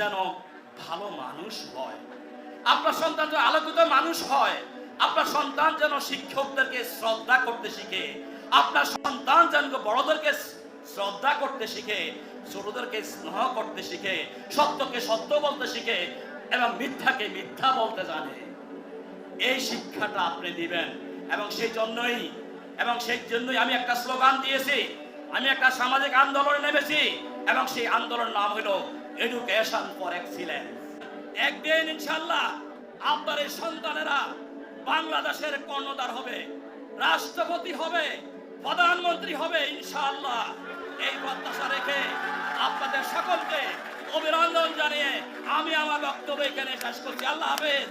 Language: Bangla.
যেন ভালো মানুষ হয়। আপনার সন্তান যেন আলোকিত মানুষ হয়। আপনার সন্তান যেন শিক্ষকদেরকে শ্রদ্ধা করতে শিখে। আপনার সন্তান যেন বড়দেরকে শ্রদ্ধা করতে শিখে, ছোটদেরকে স্নেহ করতে শিখে, সত্যকে সত্য বলতে শিখে এবং মিথ্যাকে মিথ্যা বলতে জানে। এই শিক্ষাটা আপনি দিবেন এবং সেই জন্যই, এবং সেই জন্যই আমি একটা স্লোগান দিয়েছি আমি একটা সামাজিক আন্দোলনে নেমেছি এবং সেই আন্দোলন নাম হলো এডুকেশন ফর এক্সিলেন্স একদিন ইনশাল্লাহ আপনার এই সন্তানেরা বাংলাদেশের কর্ণধার হবে, রাষ্ট্রপতি হবে, প্রধানমন্ত্রী হবে ইনশাআল্লাহ। এই প্রত্যাশা রেখে আপনাদের সকলকে অভিনন্দন জানিয়ে আমি আমার বক্তব্য এখানে শেষ করছি। আল্লাহ হাফেজ।